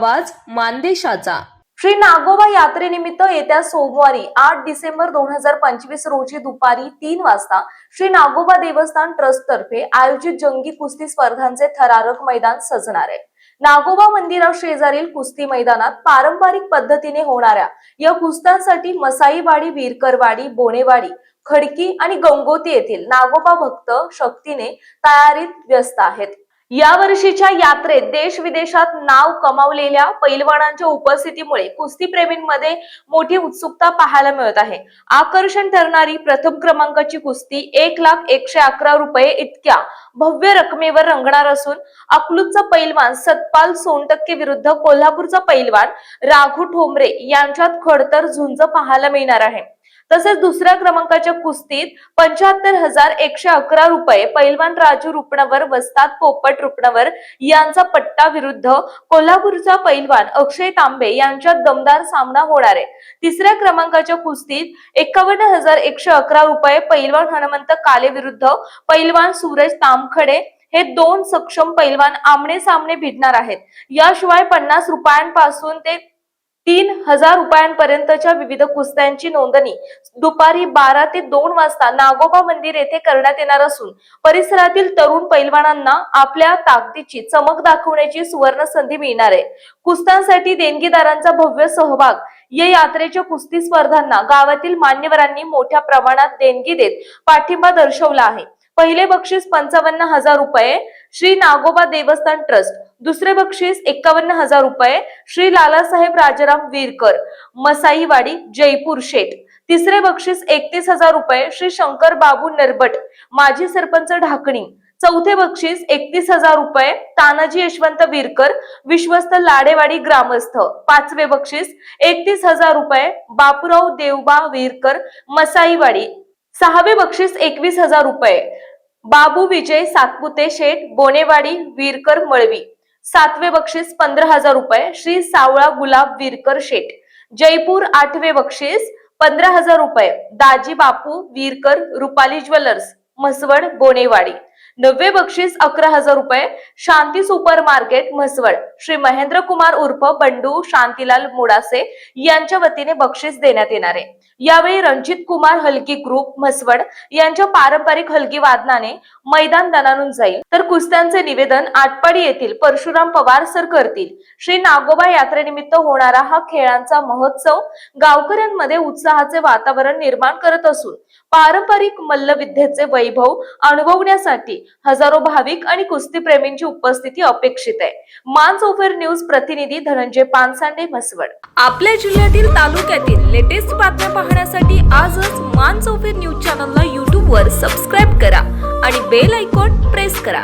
आवाज मानदेशाचा. श्री नागोबा यात्रेनिमित्त येत्या सोमवारी आठ डिसेंबर दोन हजार पंचवीस रोजी दुपारी तीन वाजता श्री नागोबा देवस्थान ट्रस्ट तर्फे आयोजित जंगी कुस्ती स्पर्धांचे थरारक मैदान सजणार आहे. नागोबा मंदिरा शेजारील कुस्ती मैदानात पारंपरिक पद्धतीने होणाऱ्या या कुस्त्यांसाठी मसाईवाडी वीरकरवाडी बोनेवाडी खडकी आणि गंगोती येथील नागोबा भक्त शक्तीने तयारीत व्यस्त आहेत. या वर्षीच्या यात्रेत देश विदेशात नाव कमावलेल्या पैलवानांच्या उपस्थितीमुळे कुस्तीप्रेमींमध्ये मोठी उत्सुकता पाहायला मिळत आहे. आकर्षण ठरणारी प्रथम क्रमांकाची कुस्ती एक लाख एकशे अकरा रुपये इतक्या भव्य रकमेवर रंगणार असून अकलूजचा पैलवान सतपाल सोनटक्के विरुद्ध कोल्हापूरचा पैलवान राघू ठोंबरे यांच्यात खडतर झुंज पाहायला मिळणार आहे. तसेच दुसऱ्या क्रमांकाच्या कुस्तीत पंच्याहत्तर हजार एकशे अकरा रुपये पैलवान राजू रुपणवर वस्ताद पोपट रुपणवर यांचा पट्टा विरुद्ध कोल्हापूरचा पैलवान अक्षय तांबे यांच्यात दमदार सामना होणार आहे. तिसऱ्या क्रमांकाच्या कुस्तीत एकावन्न हजार एकशे अकरा रुपये पैलवान हनुमंत काले विरुद्ध पैलवान सूरज तामखडे हे दोन सक्षम पैलवान आमने सामने भिडणार आहेत. याशिवाय पन्नास रुपयांपासून ते तीन हजार रुपयांपर्यंतच्या विविध कुस्त्यांची नोंदणी दुपारी बारा ते दोन वाजता नागोबा मंदिर येथे करण्यात येणार असून परिसरातील तरुण पैलवानांना आपल्या ताकदीची चमक दाखवण्याची सुवर्ण संधी मिळणार आहे. कुस्त्यांसाठी देणगीदारांचा भव्य सहभाग. या यात्रेच्या कुस्ती स्पर्धांना गावातील मान्यवरांनी मोठ्या प्रमाणात देणगी देत पाठिंबा दर्शवला आहे. पहिले बक्षीस पंचावन्न हजार रुपये श्री नागोबा देवस्थान ट्रस्ट. दुसरे बक्षीस एकावन्न हजार रुपये. श्री लालासाहेब राजाराम वीरकर. मसाईवाडी जयपूर शेठ. तिसरे बक्षीस एकतीस हजार रुपये. श्री शंकर बाबू नरबट माजी सरपंच ढाकणी. चौथे बक्षीस एकतीस हजार रुपये. तानाजी यशवंत वीरकर. विश्वस्त लाडेवाडी ग्रामस्थ. पाचवे बक्षीस एकतीस हजार रुपये. बापूराव देवबा वीरकर. मसाईवाडी. सहावे बक्षीस एकवीस हजार रुपये. बाबू विजय सातपुते शेठ बोनेवाडी वीरकर मळवी. सातवे बक्षीस पंधरा हजार रुपये. श्री सावळा गुलाब वीरकर शेठ. जयपूर आठवे बक्षीस पंधरा हजार रुपये. दाजी बापू वीरकर रुपाली ज्वेलर्स म्हसवड बोनेवाडी. नववे बक्षीस अकरा हजार रुपये शांती सुपर मार्केट म्हसवड. श्री महेंद्र कुमार उर्फ बंडू शांतीलाल मुडासे यांच्या वतीने बक्षीस देण्यात येणार आहे. यावेळी रणजित कुमार हलकी ग्रुप म्हसवड यांच्या पारंपरिक हलकी वादनाने मैदान दणानून जाईल. तर कुस्त्यांचे निवेदन आटपाडी येथील परशुराम पवार सर करतील. श्री नागोबा यात्रेनिमित्त होणारा हा खेळांचा महोत्सव गावकऱ्यांमध्ये उत्साहाचे वातावरण निर्माण करत असून पारंपरिक मल्लविद्येचे वैभव अनुभवण्यासाठी हजारो भाविक आणि कुस्तीप्रेमींची उपस्थिती अपेक्षित आहे. मानसोफेर न्यूज प्रतिनिधी धनंजय पानसांडे म्हसवड. आपल्या जिल्ह्यातील तालुक्यातील लेटेस्ट बातम्या पाहण्यासाठी आजच मानसोफेर न्यूज चॅनलला यूट्यूब वर सबस्क्राईब करा आणि बेल आयकॉन प्रेस करा.